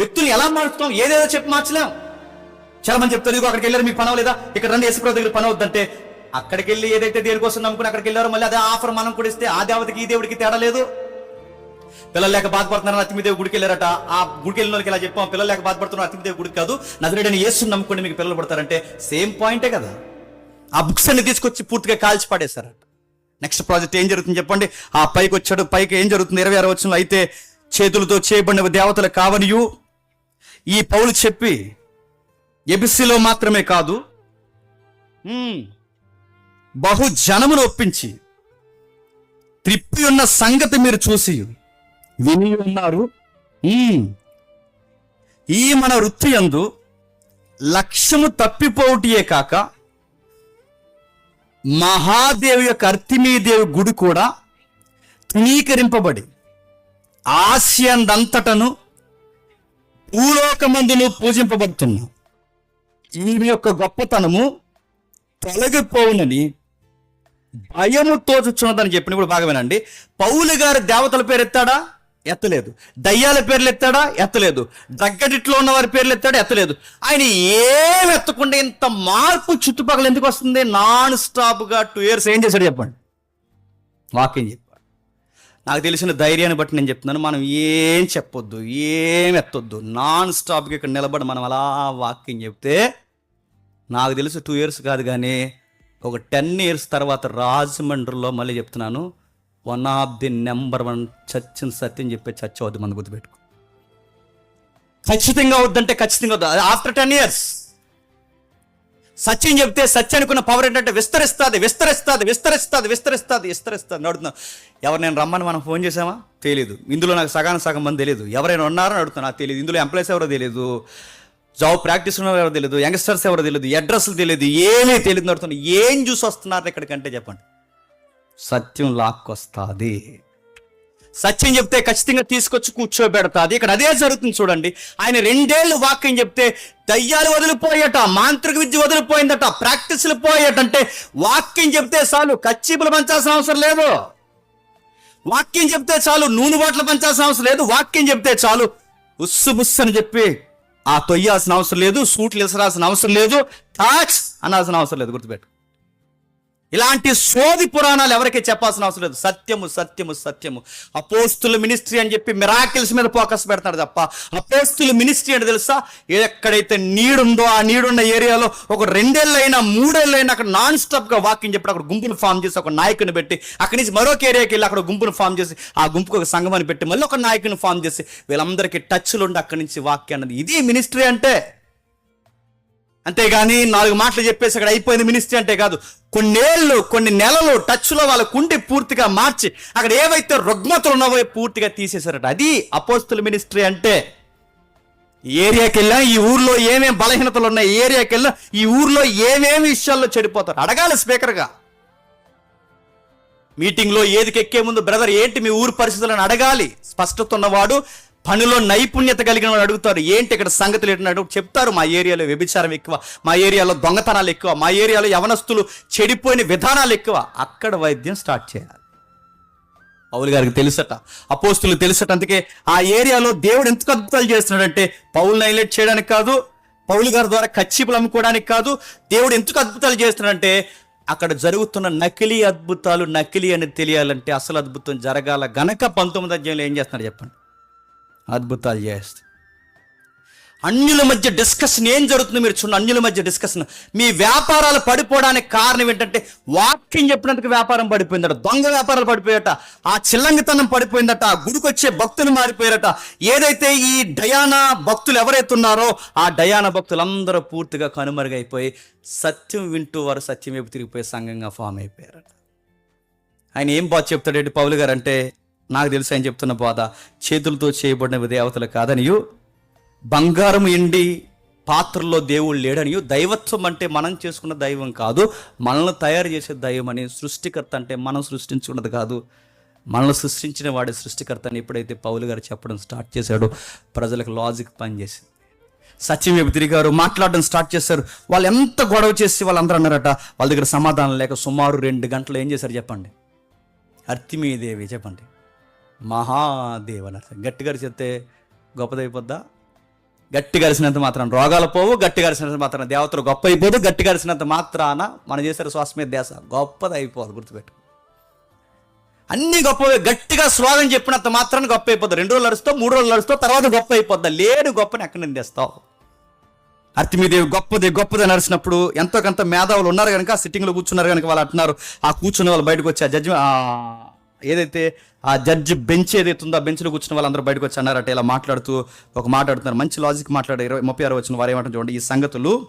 వ్యక్తులు ఎలా మార్చుతాం ఏదేదో చెప్పి మార్చలేం. చాలా మంది చెప్తారు ఇదిగో అక్కడికి వెళ్ళారు మీకు పని లేదా ఇక్కడ రండి యేసుప్రభు దగ్గర పని అవుద్దంటే. అక్కడికి వెళ్ళి ఏదైతే దేనికోసం నమ్ముకుని అక్కడికి వెళ్ళారో మళ్ళీ అదే ఆఫర్ మనం కూడా ఇస్తే ఆ దేవతకి ఈ దేవుడికి తేడా లేదు. పిల్లలు లేక బాధపడుతున్నారని అతిమిదేవి గుడికి వెళ్ళారట. ఆ గుడికి వెళ్ళిన వాళ్ళకి ఇలా చెప్పాం పిల్లలు లేక బాధపడుతున్నారు అతిమిదేవి గుడికి కాదు. నదుడని యేసు నమ్ముకుని మీకు పిల్లలు పడతారంటే సేమ్ పాయింటే కదా. ఆ బుక్స్ అన్ని తీసుకొచ్చి పూర్తిగా కాల్చి పడేశారట. నెక్స్ట్ ప్రాజెక్ట్ ఏం జరుగుతుంది చెప్పండి. ఆ పైకి వచ్చాడు పైకి ఏం జరుగుతుంది? ఇరవై ఆరు వచ్చిన అయితే చేతులతో చేయబడిన దేవతలు కావనియు. ఈ పౌలు చెప్పి ఎబిసిలో మాత్రమే కాదు బహు జనమును ఒప్పించి త్రిప్పి ఉన్న సంగతి మీరు చూసి విని ఉన్నారు. ఈ మన వృత్తి యందు లక్ష్యము తప్పిపోవటియే కాక మహాదేవి యొక్క అర్తిమీదేవి గుడి కూడా తృణీకరింపబడి ఆసియందంతటను భూలోకమందును పూజింపబడుతున్నా. ఈమె యొక్క గొప్పతనము తొలగిపోవునని భయము తోచుచున్నదని చెప్పినప్పుడు బాగా వినండి పౌలు గారి దేవతల పేరు ఎత్తాడా? ఎత్తలేదు. దయ్యాల పేర్లు ఎత్తాడా? ఎత్తలేదు. దగ్గడిట్లో ఉన్న వారి పేర్లు ఎత్తాడా? ఎత్తలేదు. ఆయన ఏం ఎత్తకుండా ఇంత మార్పు చుట్టుపక్కల ఎందుకు వస్తుంది? నాన్ స్టాప్గా టూ ఇయర్స్ ఏం చేశాడు చెప్పండి. వాక్యం చెప్పి నాకు తెలిసిన ధైర్యాన్ని బట్టి నేను చెప్తున్నాను మనం ఏం చెప్పొద్దు ఏం ఎత్తొద్దు నాన్ స్టాప్గా ఇక్కడ నిలబడి మనం అలా వాక్యం చెప్తే నాకు తెలిసి టూ ఇయర్స్ కాదు కానీ ఒక టెన్ ఇయర్స్ తర్వాత రాజమండ్రిలో మళ్ళీ చెప్తున్నాను one of the number one church సత్యం చెప్పే చర్చ్ అవుద్ది మన గుర్తుపెట్టుకో. ఖచ్చితంగా వద్దంటే ఖచ్చితంగా వద్దు ఆఫ్టర్ టెన్ ఇయర్స్ సత్యం చెప్తే సత్యం అనుకున్న పవర్ ఏంటంటే విస్తరిస్తుంది విస్తరిస్తుంది విస్తరిస్తుంది విస్తరిస్తుంది విస్తరిస్తుంది అడుగుతున్నా. ఎవరు నేను రమ్మని మనం ఫోన్ చేసామా తెలియదు ఇందులో నాకు సగానికి సగం మంది తెలియదు ఎవరైనా ఉన్నారని అడుగుతున్నా నాకు తెలియదు ఇందులో ఎంప్లాయీస్ ఎవరో తెలియదు జాబ్ ప్రాక్టీస్ ఉన్న ఎవరో తెలియదు యంగ్స్టర్స్ ఎవరో తెలియదు అడ్రస్లు తెలియదు ఏమీ తెలియదు అడుగుతున్నా. ఏం చూసి వస్తున్నారు ఇక్కడికంటే చెప్పండి. సత్యం లాక్కొస్తుంది. సత్యం చెప్తే ఖచ్చితంగా తీసుకొచ్చి కూర్చోబెడతాది. ఇక్కడ అదే జరుగుతుంది చూడండి. ఆయన రెండేళ్ళు వాక్యం చెప్తే దయ్యాలు వదిలిపోయట మాంత్రిక విద్య వదిలిపోయిందట ప్రాక్టీసులు పోయేటంటే వాక్యం చెప్తే చాలు కచ్చిపులు పంచాల్సిన అవసరం లేదు. వాక్యం చెప్తే చాలు నూనె బాటలు పంచాల్సిన అవసరం లేదు. వాక్యం చెప్తే చాలు ఉస్సు బుస్సు అని చెప్పి ఆ తొయ్యాల్సిన అవసరం లేదు సూట్లు ఇసరాల్సిన అవసరం లేదు. టాక్స్ అనాల్సిన అవసరం లేదు గుర్తుపెట్టు ఇలాంటి సోది పురాణాలు ఎవరికి చెప్పాల్సిన అవసరం లేదు. సత్యము సత్యము సత్యము. అపోస్తుల మినిస్ట్రీ అని చెప్పి మిరాకిల్స్ మీద ఫోకస్ పెడతాడు తప్ప అపోస్తుల మినిస్ట్రీ అంటే తెలుసా? ఎక్కడైతే నీడుందో ఆ నీడున్న ఏరియాలో ఒక రెండేళ్ళైనా మూడేళ్ళైనా అక్కడ నాన్ స్టాప్గా వాకింగ్ చెప్పి అక్కడ గుంపును ఫామ్ చేసి ఒక నాయకుని పెట్టి అక్కడి నుంచి మరొక ఏరియాకి వెళ్ళి అక్కడ గుంపును ఫామ్ చేసి ఆ గుంపుకు ఒక సంఘం అని పెట్టి మళ్ళీ ఒక నాయకుని ఫామ్ చేసి వీళ్ళందరికీ టచ్లు ఉండి అక్కడి నుంచి వాక్యం అన్నది ఇది మినిస్ట్రీ అంటే అంతేగాని నాలుగు మాటలు చెప్పేసి అక్కడ అయిపోయింది మినిస్ట్రీ అంటే కాదు. కొన్నేళ్ళు కొన్ని నెలలు టచ్లో వాళ్ళ కుండి పూర్తిగా మార్చి అక్కడ ఏవైతే రుగ్మతలు ఉన్నావో పూర్తిగా తీసేశారట. అది అపోస్తుల మినిస్ట్రీ అంటే. ఏరియాకి వెళ్ళా ఈ ఊర్లో ఏమేమి బలహీనతలు ఉన్నాయి ఏరియాకి వెళ్ళా ఈ ఊర్లో ఏమేమి విషయాల్లో చెడిపోతారు? అడగాలి స్పీకర్గా మీటింగ్లో ఏదికి ఎక్కే ముందు బ్రదర్ ఏంటి మీ ఊరు పరిస్థితులను అడగాలి. స్పష్టత ఉన్నవాడు పనిలో నైపుణ్యత కలిగిన వాళ్ళు అడుగుతారు ఏంటి ఇక్కడ సంగతులు ఏంటన్నాడు? చెప్తారు మా ఏరియాలో వ్యభిచారం ఎక్కువ మా ఏరియాలో దొంగతనాలు ఎక్కువ మా ఏరియాలో యవనస్తులు చెడిపోయిన విధానాలు ఎక్కువ. అక్కడ వైద్యం స్టార్ట్ చేయాలి. పౌలు గారికి తెలుసట అపోస్తులు తెలుసట అందుకే ఆ ఏరియాలో దేవుడు ఎందుకు అద్భుతాలు చేస్తున్నాడంటే పౌల్ని హైలైట్ చేయడానికి కాదు పౌలు గారి ద్వారా కచ్చిపులు అమ్ముకోవడానికి కాదు దేవుడు ఎందుకు అద్భుతాలు చేస్తున్నాడంటే అక్కడ జరుగుతున్న నకిలీ అద్భుతాలు నకిలీ అని తెలియాలంటే అసలు అద్భుతం జరగాల. గనక పంతొమ్మిది అధ్యాయంలో ఏం చేస్తున్నారు చెప్పండి. అద్భుతాలు చేస్తుంది అన్యుల మధ్య డిస్కషన్ ఏం జరుగుతుందో మీరు చూడండి. అన్యుల మధ్య డిస్కషన్ మీ వ్యాపారాలు పడిపోవడానికి కారణం ఏంటంటే వాక్యం చెప్పినందుకు వ్యాపారం పడిపోయిందట దొంగ వ్యాపారాలు పడిపోయాట ఆ చిల్లంగితనం పడిపోయిందట ఆ గుడికొచ్చే భక్తులు మారిపోయారట. ఏదైతే ఈ డయానా భక్తులు ఎవరైతే ఉన్నారో ఆ డయానా భక్తులందరూ పూర్తిగా కనుమరుగైపోయి సత్యం వింటూ వారు సత్యం వైపు తిరిగిపోయి సంఘంగా ఫామ్ అయిపోయారట. ఆయన ఏం బాగా చెప్తాడు పౌలు గారు అంటే నాకు తెలుసు ఆయన చెప్తున్న బాధ. చేతులతో చేయబడిన దేవతలు కాదనియు. బంగారం ఎండి పాత్రలో దేవుడు లేడనియు. దైవత్వం అంటే మనం చేసుకున్న దైవం కాదు. మనల్ని తయారు చేసే దైవం అని సృష్టికర్త అంటే మనం సృష్టించుకున్నది కాదు. మనల్ని సృష్టించిన వాడే సృష్టికర్త అని ఎప్పుడైతే పౌలు గారు చెప్పడం స్టార్ట్ చేశాడో ప్రజలకు లాజిక్ పనిచేసింది. సత్యం వైపు తిరిగారు మాట్లాడడం స్టార్ట్ చేశారు. వాళ్ళు ఎంత గొడవ చేసి వాళ్ళందరూ అన్నారట వాళ్ళ దగ్గర సమాధానం లేక సుమారు రెండు గంటలు ఏం చేశారు చెప్పండి. అర్తిమీదేవి చెప్పండి. మహాదేవ అని గట్టి గట్టిగా గొప్పదైపోద్దా? గట్టి కలిసినంత మాత్రం రోగాలు పోవు గట్టి కరిసినంత మాత్రం దేవతలు గొప్ప అయిపోదు గట్టి కలిసినంత మాత్రాన మనం చేసే శ్వాస మీద దేశ గొప్పది అయిపోదు గుర్తుపెట్టు. అన్ని గొప్పవే గట్టిగా స్లోగన్ చెప్పినంత మాత్రాన్ని గొప్ప అయిపోద్ది రెండు రోజులు నడుస్తావు మూడు రోజులు నడుస్తావు తర్వాత గొప్ప అయిపోద్దా లేని గొప్పని ఎక్కడ నిందేస్తావు? అర్థమీదేవి అర్తిమీదేవి గొప్పది గొప్పది నడిచినప్పుడు ఎంతో కొంత మేధావులు ఉన్నారు కనుక సిట్టింగ్లో కూర్చున్నారు కనుక వాళ్ళు అంటున్నారు ఆ కూర్చున్న వాళ్ళు బయటకు వచ్చి ఆ జడ్జి ఏదైతే ఆ జడ్జి బెంచ్ ఏదైతే ఉందో ఆ బెంచ్లో కూర్చున్న వాళ్ళందరూ బయటకు వచ్చి అన్నారట ఇలా మాట్లాడుతూ ఒక మాట్లాడుతున్నారు మంచి లాజిక్ మాట్లాడే ఇరవై ముప్పై ఆరు వచ్చిన వారు ఏమంటారు చూడండి ఈ సంగతులు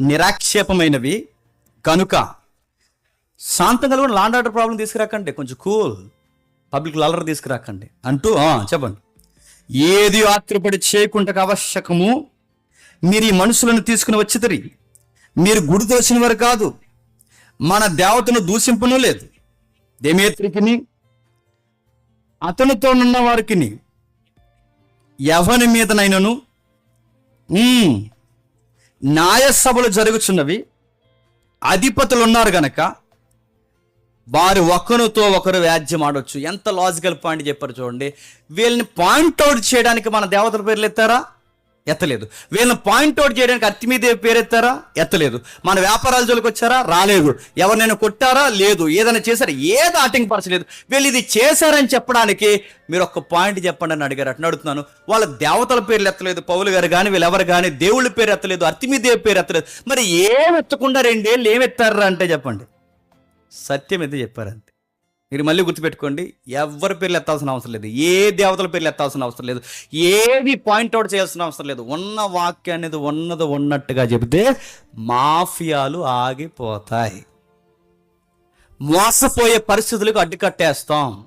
నిరాక్షేపమైనవి. కనుక శాంతంగా కూడా లాండ్ ఆర్డర్ ప్రాబ్లం తీసుకురాకండి కొంచెం కూల్ పబ్లిక్ అలర్ తీసుకురాకండి. అంటూ చెప్పండి. ఏది ఆత్రపడి చేయకుండా ఆవశ్యకము? మీరు ఈ మనుషులను తీసుకుని వచ్చితరి మీరు గుడి దోసిన వారు కాదు మన దేవతను దూషింపను లేదు. దేమేత్రికిని అతనితో ఉన్న వారికి ఎవని మీదనైనను? న్యాయసభలు జరుగుచున్నవి అధిపతులు ఉన్నారు గనక వారు ఒకరితో ఒకరు వ్యాజ్యం ఆడొచ్చు. ఎంత లాజికల్ పాయింట్ చెప్పారు చూడండి. వీళ్ళని పాయింట్అవుట్ చేయడానికి మన దేవతల పేర్లు ఎత్తారా? ఎత్తలేదు. వీళ్ళని పాయింట్అవుట్ చేయడానికి అత్తిమీదేవి పేరు ఎత్తారా ఎత్తలేదు. మన వ్యాపారాల జోలికి వచ్చారా? రాలేదు ఎవరినైనా కొట్టారా? లేదు. ఏదైనా చేశారా? ఏది ఆటింగ్ పరచలేదు వీళ్ళు ఇది చేశారని చెప్పడానికి మీరు ఒక్క పాయింట్ చెప్పండి అని అడిగారు. అట్లా అడుగుతున్నాను. వాళ్ళ దేవతల పేర్లు ఎత్తలేదు. పౌలు గారు కానీ వీళ్ళు ఎవరు కానీ దేవుళ్ళ పేరు ఎత్తలేదు. అత్తిమీదేవి పేరు ఎత్తలేదు. మరి ఏం ఎత్తకుండా రెండేళ్ళు ఏం ఎత్తారా అంటే చెప్పండి. సత్యం ఎంత చెప్పారంతే మీరు మళ్ళీ గుర్తుపెట్టుకోండి ఎవరి పేర్లు ఎత్తాల్సిన అవసరం లేదు ఏ దేవతల పేర్లు ఎత్తాల్సిన అవసరం లేదు ఏది పాయింట్అవుట్ చేయాల్సిన అవసరం లేదు ఉన్న వాక్యం అనేది ఉన్నది ఉన్నట్టుగా చెబితే మాఫియాలు ఆగిపోతాయి. మోసపోయే పరిస్థితులకు అడ్డుకట్టేస్తాం.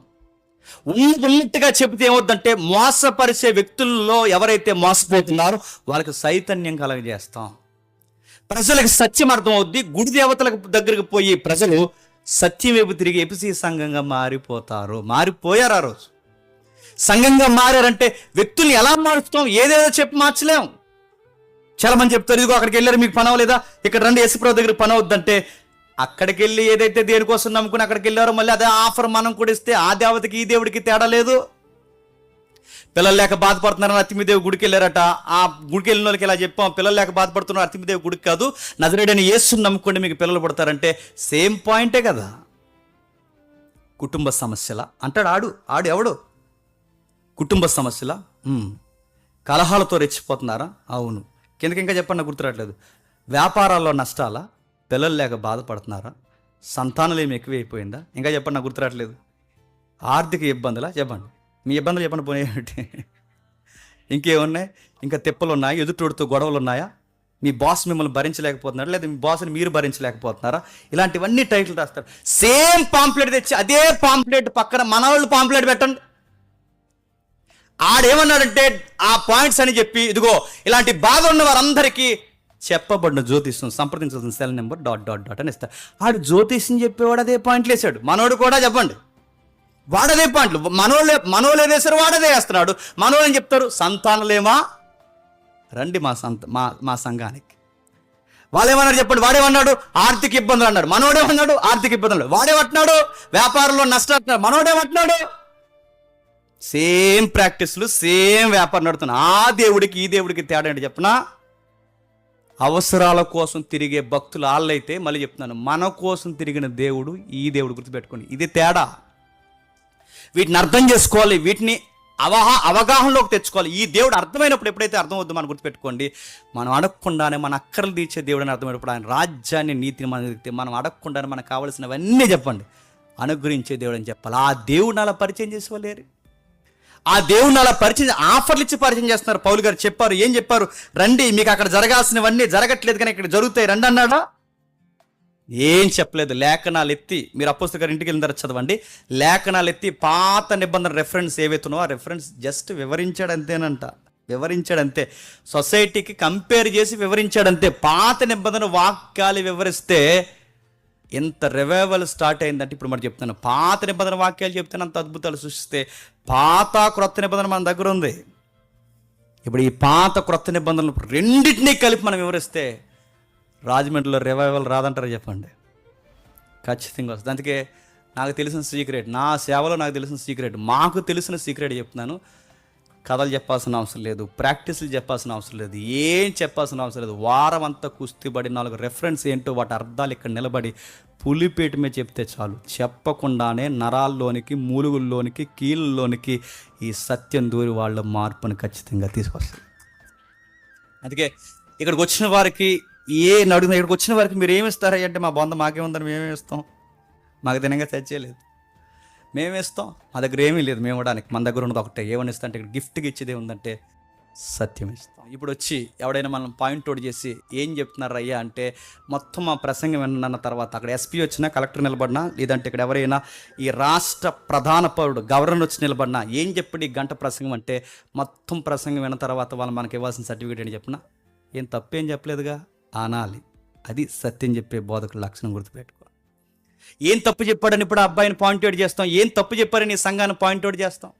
ఉన్నట్టుగా చెబితే ఏమవుద్దంటే మోసపరిచే వ్యక్తుల్లో ఎవరైతే మోసపోతున్నారో వాళ్ళకి చైతన్యం కలగజేస్తాం. ప్రజలకు సత్యం అర్థమవుద్ది గుడి దేవతలకు దగ్గరికి పోయి ప్రజలు సత్యం వైపు తిరిగి ఎపిసి సంఘంగా మారిపోతారు. మారిపోయారు ఆ రోజు. సంఘంగా మారారంటే వ్యక్తుల్ని ఎలా మారుస్తాం? ఏదేదో చెప్పి మార్చలేం. చాలా మంది చెప్తారు ఇదిగో అక్కడికి వెళ్ళారు మీకు పని అవ్వలేదా? ఇక్కడ రండి యశప్రభు దగ్గర పని అవుద్దంటే. అక్కడికి వెళ్ళి ఏదైతే దేనికోసం నమ్ముకుని అక్కడికి వెళ్ళారో మళ్ళీ అదే ఆఫర్ మనం కూడా ఇస్తే ఆ దేవతకి ఈ దేవుడికి తేడా లేదు. పిల్లలు లేక బాధపడుతున్నారని అత్తిమిదేవి గుడికి వెళ్ళారట. ఆ గుడికి వెళ్ళిన వాళ్ళకి ఇలా చెప్పాం? పిల్లలు లేక బాధపడుతున్నారు అత్తిమిదేవి గుడికి కాదు. నజరేడని యేసుని నమ్ముకోండి మీకు పిల్లలు పడతారంటే సేమ్ పాయింటే కదా. కుటుంబ సమస్యల. అంటాడు ఆడు. ఆడు ఎవడు? కుటుంబ సమస్యల. కలహాలతో రెచ్చిపోతున్నారా? అవును. కిందకి ఇంకా చెప్పండి నాకు గుర్తురాట్లేదు వ్యాపారాల్లో నష్టాలా? పిల్లలు లేక బాధపడుతున్నారా? సంతానం ఏమి ఎక్కువైపోయిందా? ఇంకా చెప్పండి నాకు గుర్తురాట్లేదు ఆర్థిక ఇబ్బందులా? చెప్పండి. మీ ఇబ్బందులు చెప్పండి పోనీ. ఇంకేమున్నాయి? ఇంకా తిప్పలు ఉన్నాయి ఎదుటోడితో గొడవలు ఉన్నాయా మీ బాస్ మిమ్మల్ని భరించలేకపోతున్నారా? లేదా మీ బాస్ని మీరు భరించలేకపోతున్నారా? ఇలాంటివన్నీ టైటిల్ రాస్తారు. సేమ్ పాంప్లెట్ తెచ్చి అదే పాంప్లెట్ పక్కన మన వాళ్ళు పాంప్లెట్ పెట్టండి. ఆడేమన్నాడంటే ఆ పాయింట్స్ అని చెప్పి ఇదిగో ఇలాంటి బాధ ఉన్న వారందరికీ చెప్పబడిన జ్యోతిష్యం సంప్రదించాల్సిన cell number dot dot dot అని ఇస్తారు. ఆడు జ్యోతిష్యం చెప్పేవాడు అదే పాయింట్లు వేసాడు మనోడు కూడా చెప్పండి. వాడదే పాయింట్లు మనోళ్ళే మనోళ్ళు వాడదే వేస్తున్నాడు మనోళ్ళు ఏం చెప్తారు? సంతానలేమా? రండి మా సంత మా మా సంఘానికి. వాళ్ళేమన్నారు చెప్పండి? వాడేమన్నాడు? ఆర్థిక ఇబ్బందులు అన్నాడు. మనోడేమన్నాడు? ఆర్థిక ఇబ్బందులు వాడేమంటున్నాడు? వ్యాపారంలో నష్టాలు మనోడేమంటున్నాడు? సేమ్ ప్రాక్టీస్లు సేమ్ వ్యాపారం నడుతున్నా. ఆ దేవుడికి ఈ దేవుడికి తేడా ఏంటి చెప్పనా? అవసరాల కోసం తిరిగే భక్తులు వాళ్ళైతే మళ్ళీ చెప్తున్నాను. మన కోసం తిరిగిన దేవుడు ఈ దేవుడు గుర్తుపెట్టుకోండి. ఇది తేడా. వీటిని అర్థం చేసుకోవాలి వీటిని అవహా అవగాహనలోకి తెచ్చుకోవాలి. ఈ దేవుడు అర్థమైనప్పుడు ఎప్పుడైతే అర్థమవుద్దో మనం గుర్తుపెట్టుకోండి మనం అడగకుండానే మన అక్కర్లు తీర్చే దేవుడు అని అర్థమైనప్పుడు ఆయన రాజ్యాన్ని నీతిని మనం ఎదిగితే మనం అడగకుండానే మనకు కావలసినవన్నీ చెప్పండి. అనుగ్రహించే దేవుడు అని చెప్పాలి. ఆ దేవుడిని అలా పరిచయం చేసుకోలేరు. ఆ దేవుడిని అలా పరిచయం ఆఫర్లు ఇచ్చి పరిచయం చేస్తున్నారు. పౌలు గారు చెప్పారు ఏం చెప్పారు? రండి మీకు అక్కడ జరగాల్సినవన్నీ జరగట్లేదు కానీ ఇక్కడ జరుగుతాయి. రండి అన్నాడా? ఏం చెప్పలేదు. లేఖనాలు ఎత్తి మీరు అపోస్తల గారి ఇంటికి వెళ్ళిన తర్వాత చదవండి. లేఖనాలు ఎత్తి పాత నిబంధన రెఫరెన్స్ ఏవైతున్నావో ఆ రెఫరెన్స్ జస్ట్ వివరించాడు అంతేనంట వివరించాడు అంతే సొసైటీకి కంపేర్ చేసి వివరించాడు అంతే పాత నిబంధన వాక్యాలు వివరిస్తే ఎంత రివైవల్ స్టార్ట్ అయిందంటే ఇప్పుడు మరి చెప్తాను పాత నిబంధన వాక్యాలు చెప్తే అంత అద్భుతాలు సృష్టిస్తే పాత క్రొత్త నిబంధన మన దగ్గర ఉంది. ఇప్పుడు ఈ పాత క్రొత్త నిబంధనలు రెండింటినీ కలిపి మనం వివరిస్తే రాజమండ్రిలో రివైవల్ రాదంటారు చెప్పండి? ఖచ్చితంగా వస్తుంది. అందుకే నాకు తెలిసిన సీక్రెట్ నా సేవలో నాకు తెలిసిన సీక్రెట్ మాకు తెలిసిన సీక్రెట్ చెప్తున్నాను. కథలు చెప్పాల్సిన అవసరం లేదు ప్రాక్టీస్లు చెప్పాల్సిన అవసరం లేదు ఏం చెప్పాల్సిన అవసరం లేదు. వారం అంతా కుస్తీబడి నాలుగు రెఫరెన్స్ ఏంటో వాటి అర్థాలు ఇక్కడ నిలబడి పులిపేట మీద చెప్తే చాలు. చెప్పకుండానే నరాల్లోనికి మూలుగుల్లోనికి కీళ్ళలోనికి ఈ సత్యం దూరి వాళ్ళ మార్పుని ఖచ్చితంగా తీసుకొస్తారు అందుకే ఇక్కడికి వచ్చిన వారికి ఏ నడుగు ఇక్కడికి వచ్చిన వరకు మీరు ఏమి ఇస్తారా అంటే మా బొంద మాకేముందని మేమే ఇస్తాం. మాకు తినగా తెచ్చేయలేదు మేమేస్తాం మా దగ్గర ఏమీ లేదు. మేము కూడా మన దగ్గర ఉన్నది ఒకటే. ఏమని ఇస్తా అంటే ఇక్కడ గిఫ్ట్కి ఇచ్చేది ఉందంటే సత్యం ఇస్తాం. ఇప్పుడు వచ్చి ఎవడైనా మనం పాయింట్ అవుట్ చేసి ఏం చెప్తున్నారు అయ్యా అంటే మొత్తం మా ప్రసంగం విన్న తర్వాత అక్కడ ఎస్పీ వచ్చినా కలెక్టర్ నిలబడినా లేదంటే ఇక్కడ ఎవరైనా ఈ రాష్ట్ర ప్రధాన పౌరుడు గవర్నర్ వచ్చి నిలబడినా ఏం చెప్పండి ఈ గంట ప్రసంగం అంటే మొత్తం ప్రసంగం విన్న తర్వాత వాళ్ళు మనకి ఇవ్వాల్సిన సర్టిఫికేట్ అని చెప్పిన ఏం తప్పేం చెప్పలేదుగా. అనాలి అది సత్యం చెప్పే బోధకుల లక్షణం గుర్తుపెట్టుకో. ఏం తప్పు చెప్పాడని ఇప్పుడు అబ్బాయిని పాయింట్ అవుట్ చేస్తాం? ఏం తప్పు చెప్పారని సంఘాన్ని పాయింట్ అవుట్ చేస్తాం?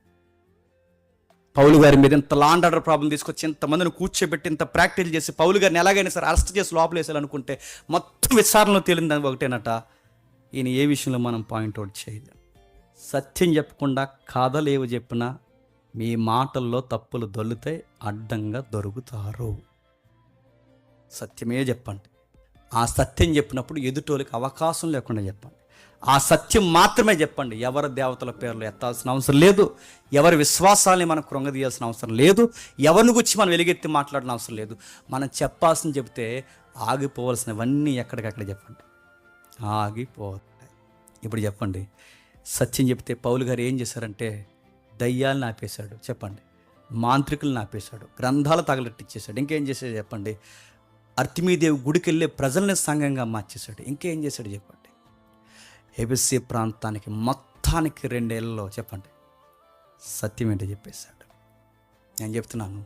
పౌలు గారి మీద ఇంత లాండ్ ఆర్డర్ ప్రాబ్లం తీసుకొచ్చి ఇంతమందిని కూర్చోబెట్టి ఇంత ప్రాక్టీస్ చేసి పౌలు గారిని ఎలాగైనా సరే అరెస్ట్ చేసి లోపలేసేయాలనుకుంటే మొత్తం విచారణలో తేలింది ఒకటేనట. ఈయన ఏ విషయంలో మనం పాయింట్ అవుట్ చేయలేం. సత్యం చెప్పకుండా కథలేవి చెప్పినా మీ మాటల్లో తప్పులు దొల్లితే అడ్డంగా దొరుకుతారు. సత్యమే చెప్పండి. ఆ సత్యం చెప్పినప్పుడు ఎదుటోళ్ళకి అవకాశం లేకుండా చెప్పండి. ఆ సత్యం మాత్రమే చెప్పండి. ఎవరి దేవతల పేర్లు ఎత్తాల్సిన అవసరం లేదు. ఎవరి విశ్వాసాల్ని మనం కృంగదీయాల్సిన అవసరం లేదు. ఎవరిని గురించి మనం వెలుగెత్తి మాట్లాడిన అవసరం లేదు. మనం చెప్పాల్సిన చెప్తే ఆగిపోవలసినవన్నీ ఎక్కడికక్కడ చెప్పండి. ఆగిపోతాయి. ఇప్పుడు చెప్పండి. సత్యం చెప్తే పౌలు గారు ఏం చేశారంటే దయ్యాలను ఆపేశాడు చెప్పండి. మాంత్రికులను ఆపేశాడు గ్రంథాలు తగలెట్టిచ్చేశాడు. ఇంకేం చేశాడు చెప్పండి? అర్తిమీదేవి గుడికెళ్ళే ప్రజల్ని సంఘంగా మార్చేశాడు. ఇంకేం చేశాడు చెప్పండి? ఎబిసి ప్రాంతానికి మొత్తానికి రెండేళ్ళలో చెప్పండి. సత్యం ఏంటో చెప్పేశాడు. నేను చెప్తున్నాను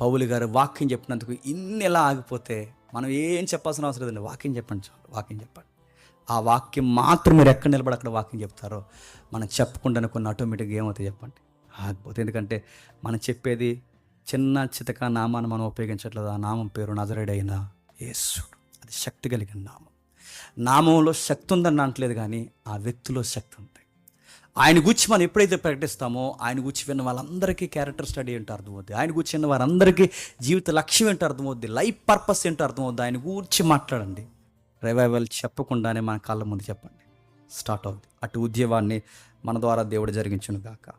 పౌలు గారు వాక్యం చెప్పినందుకు ఇన్ని ఎలా ఆగిపోతే మనం ఏం చెప్పాల్సిన అవసరం లేదండి. వాక్యం చెప్పండి చాలు వాక్యం చెప్పండి. ఆ వాక్యం మాత్రం మీరు ఎక్కడ నిలబడి అక్కడ వాక్యం చెప్తారో మనం చెప్పకుండా కొన్ని ఆటోమేటిక్గా ఏమవుతాయి చెప్పండి. ఆగిపోతే ఎందుకంటే మనం చెప్పేది చిన్న చితక నామాన్ని మనం ఉపయోగించట్లేదు? ఆ నామం పేరు నజరేడైన యేసుడు అది శక్తి కలిగిన నామం. నామంలో శక్తి ఉందని అనట్లేదు కానీ ఆ వ్యక్తిలో శక్తి ఉంది ఆయన గురించి మనం ఎప్పుడైతే ప్రకటిస్తామో ఆయన గురించి విన్న వాళ్ళందరికీ క్యారెక్టర్ స్టడీ ఏంటో అర్థమవుద్ది. ఆయన గురించి విన్న వారందరికీ జీవిత లక్ష్యం ఏంటో అర్థమవుద్ది. లైఫ్ పర్పస్ ఏంటో అర్థమవుద్ది. ఆయన గురించి మాట్లాడండి. రివైవల్ చెప్పకుండానే మన కళ్ళ ముందు చెప్పండి. స్టార్ట్ అవుద్ది. అటు ఉద్యమాన్ని మన ద్వారా దేవుడు జరిగించును గాక.